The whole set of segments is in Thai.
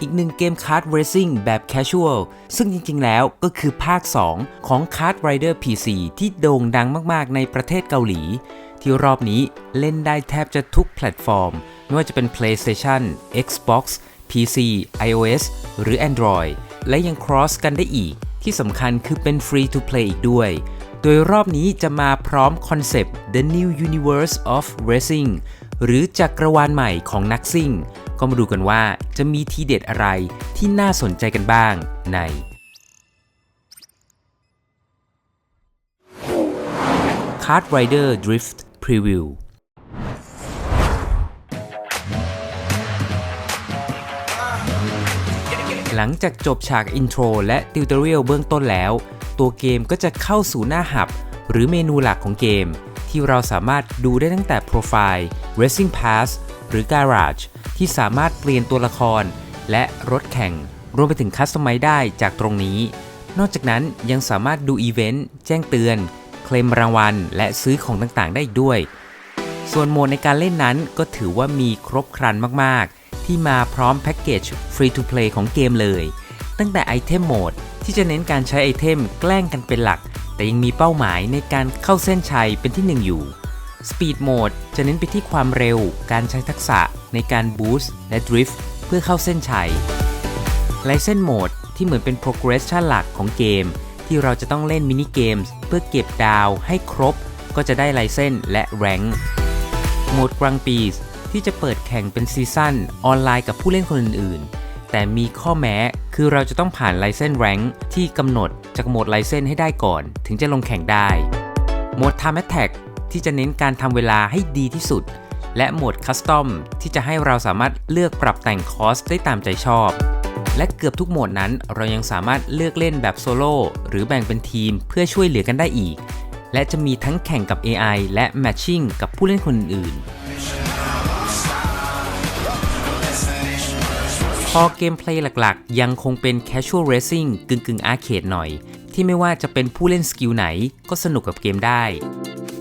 อีกหนึ่งเกมคาร์ดเรซิ่งแบบ Casual ซึ่งจริงๆ แล้วก็คือภาค 2 ของ Kart Rider PC ที่โด่งดังมากๆ ในประเทศเกาหลี ที่รอบนี้เล่นได้แทบจะทุกแพลตฟอร์ม ไม่ว่าจะเป็น PlayStation Xbox PC iOS หรือ Android และยัง cross กันได้อีก ที่สำคัญคือเป็น Free to Play อีกด้วย โดยรอบนี้จะมาพร้อมคอนเซปต์ The New Universe of Racing หรือจักรวาลใหม่ของนักซิ่ง ก็มาดูกันว่าจะมีทีเด็ดอะไรที่น่าสนใจกันบ้างใน Kart Rider Drift Preview หลังจากจบฉากอินโทรและติวเตอรียลเบื้องต้นแล้ว ตัวเกมก็จะเข้าสู่หน้าหับ หรือเมนูหลักของเกม ที่เราสามารถดูได้ตั้งแต่โปรไฟล์ Racing Pass หรือ Garage ที่สามารถเปลี่ยนตัวละคร และรถแข่ง รวมไปถึงคัสตอมไมได้จากตรงนี้ นอกจากนั้นยังสามารถดูอีเวนต์ แจ้งเตือน เคลมรางวัล และซื้อของต่างๆ ได้อีกด้วย ส่วนโหมดในการเล่นนั้นก็ถือว่ามีครบครันมากๆ ที่มาพร้อมแพ็กเกจ Free to Play ของเกมเลย ตั้งแต่ไอเทมโหมดที่จะเน้นการใช้ไอเทมแกล้งกันเป็นหลัก แต่ยังมีเป้าหมายในการเข้าเส้นชัยเป็นที่หนึ่งอยู่ Speed Mode จะเน้นไปที่ความเร็ว การใช้ทักษะในการบูสต์และดริฟต์เพื่อเข้าเส้นชัยไลเซนโหมดที่เหมือนเป็น progression หลักของเกม ที่เราจะต้องเล่นมินิเกมส์เพื่อเก็บดาวให้ครบ ก็จะได้ไลเซนและแรงโหมดกลางปีสที่จะเปิดแข่งเป็นซีซั่นออนไลน์กับผู้เล่นคนอื่นๆ แต่มีข้อแม้คือเราจะต้องผ่านไลเซนแรงที่กำหนดจากโหมดไลเซนให้ได้ก่อน ถึงจะลงแข่งได้โหมด Time Attack ที่จะเน้นการทำเวลาให้ดีที่สุด และโหมด Custom ที่จะให้เราสามารถเลือกปรับแต่งคอสได้ตามใจชอบ และเกือบทุกโหมดนั้น เรายังสามารถเลือกเล่นแบบโซโล่หรือแบ่งเป็นทีมเพื่อช่วยเหลือกันได้อีก และจะมีทั้งแข่งกับ AI และ Matching กับผู้เล่นคนอื่นพอเกมเพลย์หลักๆ ยังคงเป็น Casual Racing กึ่งกึ่งอาร์เคดหน่อย ที่ไม่ว่าจะเป็นผู้เล่นสกิลไหนก็สนุกกับเกมได้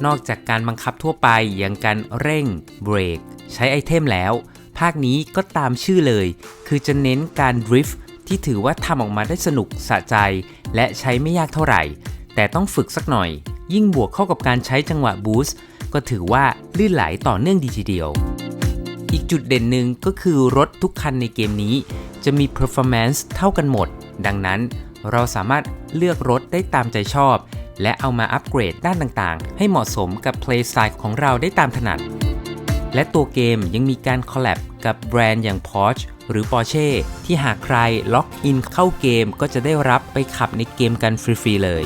นอกจากการบังคับทั่วไปอย่างการเร่งเบรกใช้ไอเทมแล้ว ภาคนี้ก็ตามชื่อเลย คือจะเน้นการดริฟต์ที่ถือว่าทำออกมาได้สนุกสะใจ และใช้ไม่ยากเท่าไหร่ แต่ต้องฝึกสักหน่อย ยิ่งบวกเข้ากับการใช้จังหวะบูสต์ก็ถือว่าลื่นไหลต่อเนื่องดีทีเดียว อีกจุดเด่นหนึ่งก็คือรถทุกคันในเกมนี้ จะมี performance เท่ากันหมด ดังนั้นเราสามารถเลือกรถได้ตามใจชอบ และเอามาอัปเกรดด้านต่างๆ ให้เหมาะสมกับ play style ของเราได้ตามถนัด และตัวเกมยังมีการคอลแลบกับแบรนด์อย่าง Porsche หรือ Porsche ที่หากใครล็อกอินเข้าเกมก็จะได้รับไปขับในเกมกันฟรีๆเลย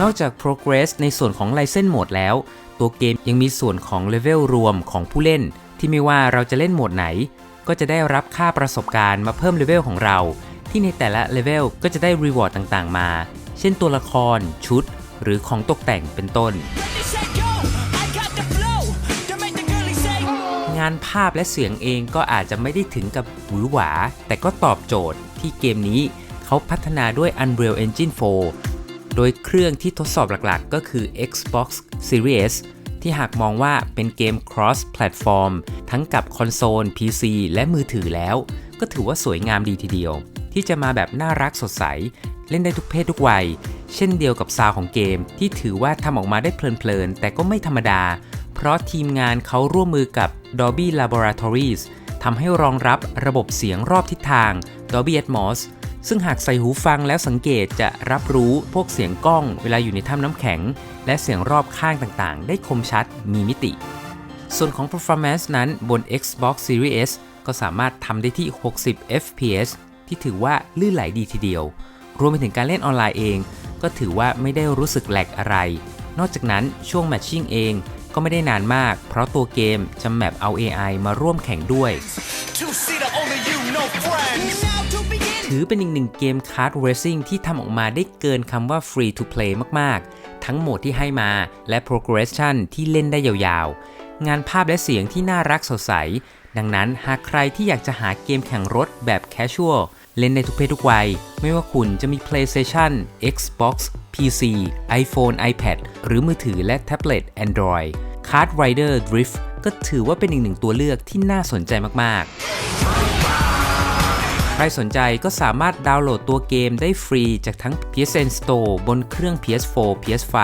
นอกจาก Progress ในส่วนของ License Mode แล้ว ตัวเกมยังมีส่วนของเลเวลรวมของผู้เล่น ที่ไม่ว่าเราจะเล่นโหมดไหน ก็จะได้รับค่าประสบการณ์มาเพิ่มเลเวลของเรา ที่ในแต่ละเลเวลก็จะได้รีวอร์ดต่างๆมา เช่นตัวละคร ชุด หรือของตกแต่งเป็นต้น งานภาพและเสียงเองก็อาจจะไม่ได้ถึงกับหวือหวา แต่ก็ตอบโจทย์ที่เกมนี้เขาพัฒนาด้วย Unreal Engine 4 โดยเครื่องที่ทดสอบหลักๆ ก็คือ Xbox Series ที่หากมองว่าเป็นเกม cross platform ทั้งกับคอนโซล PC และมือถือแล้ว ก็ถือว่าสวยงามดีทีเดียว ที่จะมาแบบน่ารักสดใส เล่นได้ทุกเพศทุกวัย เช่นเดียวกับซาวของเกม ที่ถือว่าทำออกมาได้เพลินๆ แต่ก็ไม่ธรรมดา เพราะทีมงานเขาร่วมมือกับ Dolby Laboratories ทำให้รองรับระบบเสียงรอบทิศทาง Dolby Atmos ซึ่งหากใส่หูฟังแล้วสังเกตจะรับรู้พวกเสียงกล้องเวลาอยู่ในถ้ำน้ำแข็ง และเสียงรอบข้างต่างๆ ได้คมชัดมีมิติ ส่วนของ performance นั้นบน Xbox Series S ก็สามารถทำได้ที่ 60 fps ที่ถือว่าลื่นไหลดีทีเดียว รวมไปถึงการเล่นออนไลน์เอง ก็ถือว่าไม่ได้รู้สึกแหลกอะไร นอกจากนั้นช่วงแมทชิ่งเองก็ไม่ได้นานมาก เพราะตัวเกมจะแมปเอา AI มาร่วมแข่งด้วย ถือเป็นอีกหนึ่งเกมคาร์ดเรซซิ่งที่ทำออกมาได้เกินคำว่า free to play มาก ๆ ทั้งโหมดที่ให้มาและ progression ที่เล่นได้ยาวๆ งานภาพและเสียงที่น่ารักสดใส ดังนั้นหากใครที่อยากจะหาเกมแข่งรถแบบ casual เล่นในทุกเพศทุกวัย ไม่ว่าคุณจะมี PlayStation Xbox PC iPhone iPad หรือมือถือและแท็บเล็ต Android Kart Rider Drift ก็ถือว่าเป็นอีกหนึ่งตัวเลือกที่น่าสนใจมาก ๆใครสนใจก็สามารถดาวน์โหลดตัวเกมได้ฟรีจากทั้ง PSN Store บนเครื่อง PS4 PS5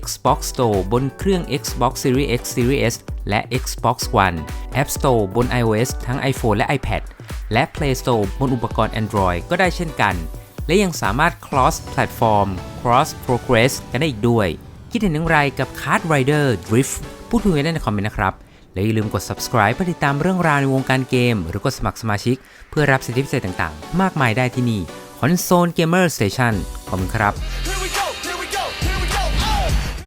Xbox Store บนเครื่อง Xbox Series X Series S และ Xbox One App Store บน iOS ทั้ง iPhone และ iPad และ Play Store บนอุปกรณ์ Android ก็ได้เช่นกัน และยังสามารถ cross platform cross progress กันได้อีกด้วย คิดเห็นอย่างไรกับ Kart Rider Drift พูดคุยกันได้ในคอมเมนต์นะครับ และอย่าลืมกด subscribe เพื่อติดตามเรื่องราวในวงการเกม หรือกดสมัครสมาชิก เพื่อรับสิทธิพิเศษต่างๆ มากมายได้ที่นี่ Console Gamer Station ขอบคุณครับ Here we go.